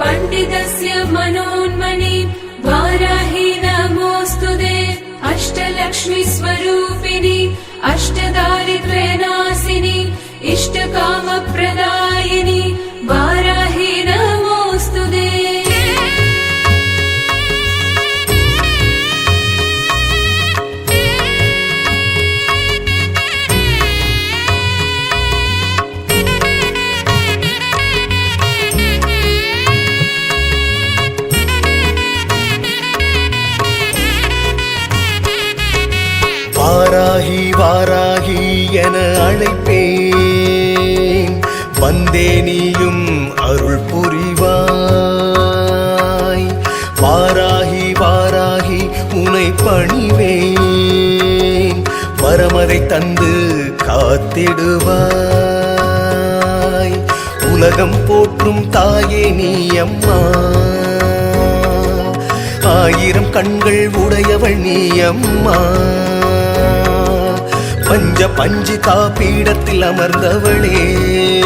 पण्डितस्य मनोन्मणि वाराहीनमोऽस्तु दे अष्टलक्ष्मि स्वरूपिणि अष्ट इष्टकामप्रदा வந்தேனியும் அருள் புரிவாய். வாராகி வாராகி உனை பணிவேன். வரமதை தந்து காத்திடுவாய். உலகம் போற்றும் தாயே நீ அம்மா. ஆயிரம் கண்கள் உடையவள் நீ அம்மா. பஞ்ச பஞ்சு காப்பீடத்தில் அமர்ந்தவளே.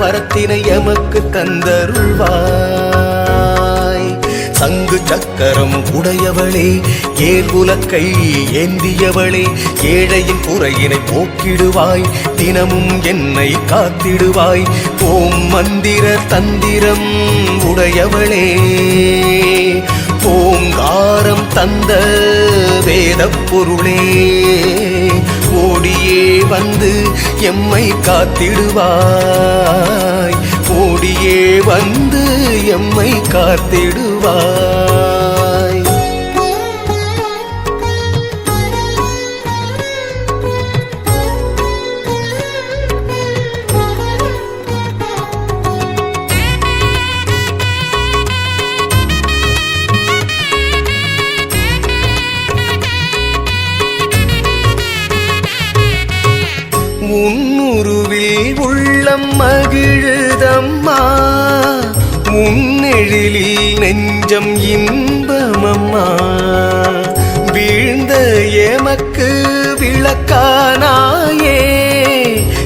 வரத்தினை எமக்கு தந்தருள்வாய். சங்கு சக்கரம் உடையவளே ஏல் உலக்கை ஏந்தியவளே ஏழையின் குறையினை போக்கிடுவாய் தினமும் என்னை காத்திடுவாய். ஓம் மந்திர தந்திரம் உடையவளே ஓங்காரம் தந்த வேதப் பொருளே ஓடியே வந்து எம்மை காத்திடுவாய். ஓடியே வந்து எம்மை காத்திடுவாய். உன்னுருவில் உள்ளம் மகிழுதம்மா. உன்னெழிலில் நெஞ்சம் இன்பமம்மா. வீழ்ந்த எமக்கு விளக்கானாயே.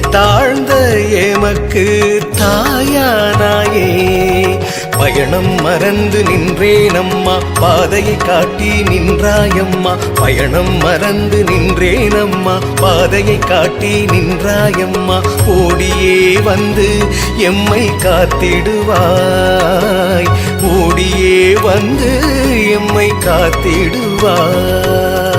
தாழ்ந்த எமக்கு தாயானாயே. பயணம் மறந்து நின்றேனம்மா. பாதையை காட்டி நின்றாயம்மா. பயணம் மறந்து நின்றேனம்மா. பாதையை காட்டி நின்றாயம்மா. ஓடியே வந்து எம்மை காத்திடுவாய். ஓடியே வந்து எம்மை காத்திடுவாய்.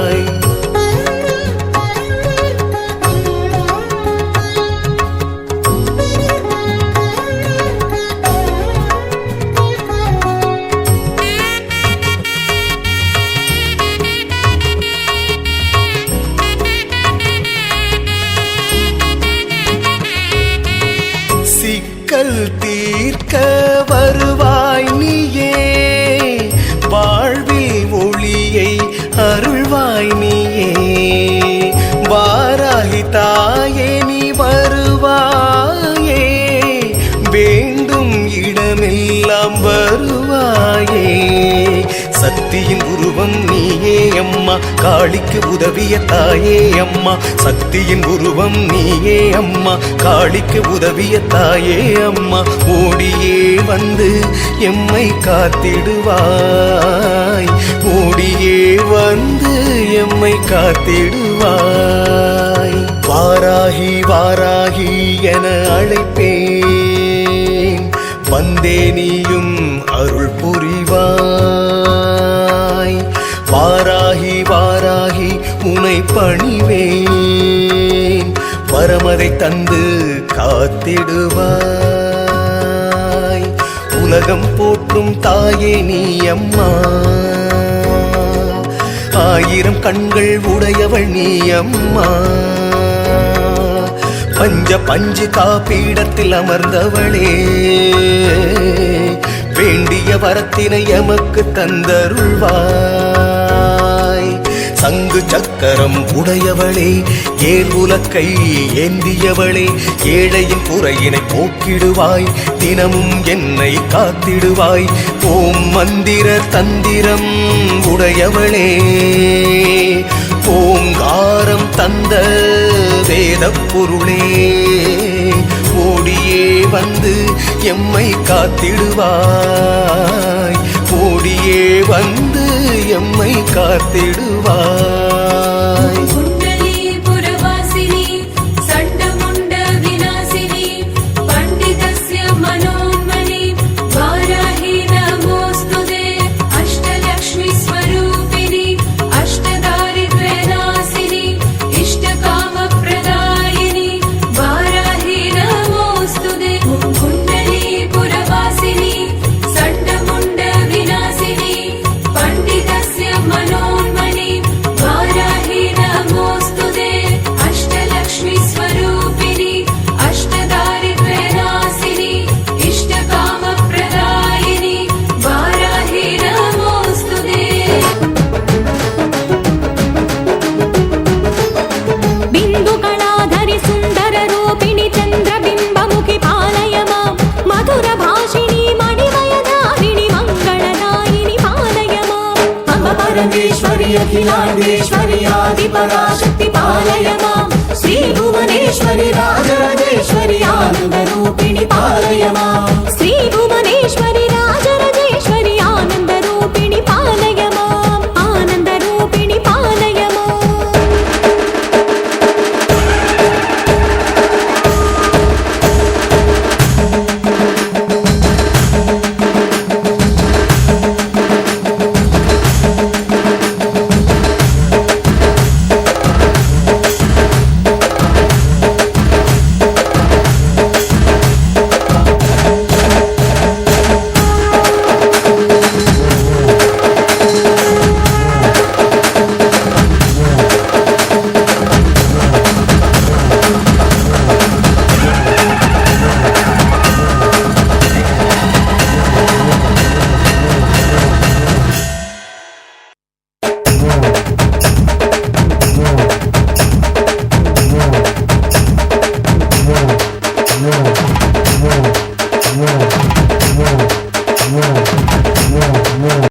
தாயே நீ வருவாயே. வேண்டும் இடமெல்லாம் வருவாயே. சக்தியின் உருவம் நீயே அம்மா. காளிக்கு உதவிய தாயே அம்மா. சக்தியின் உருவம் நீயே அம்மா. காளிக்கு உதவிய தாயே அம்மா. ஓடியே வந்து எம்மை காத்திடுவாய். ஓடியே வந்து எம்மை காத்திடுவாய். வாராகி வாராகி என அழைப்பேன். வந்தே நீயும் அருள் புரிவாய். வாராகி வாராகி உனை பணிவேன். வரமதை தந்து காத்திடுவாய். உலகம் போற்றும் தாயே நீ அம்மா. ஆயிரம் கண்கள் உடையவள் நீ அம்மா. பஞ்ச பஞ்சு காப்பீடத்தில் அமர்ந்தவளே வேண்டிய வரத்தினை எமக்கு தந்தருள்வாய். சங்கு சக்கரம் உடையவளே ஏல் உலக்கை ஏந்தியவளே ஏழையின் குறையினை போக்கிடுவாய் தினமும் என்னை காத்திடுவாய். ஓம் மந்திர தந்திரம் உடையவளே ஓங்காரம் தந்த வேதப் பொருளே ஓடியே வந்து எம்மை காத்திடுவாய். ஓடியே வந்து எம்மை காத்திடுவாய். అఖిలాండేశ్వరి అఖిలాండేశ్వరి ఆది పరాశక్తి పాలయ మాం శ్రీ భువనేశ్వరి రాజరాజేశ్వరి ఆనంద రూపిణి పాలయ మాం శ్రీ భువనేశ్వరి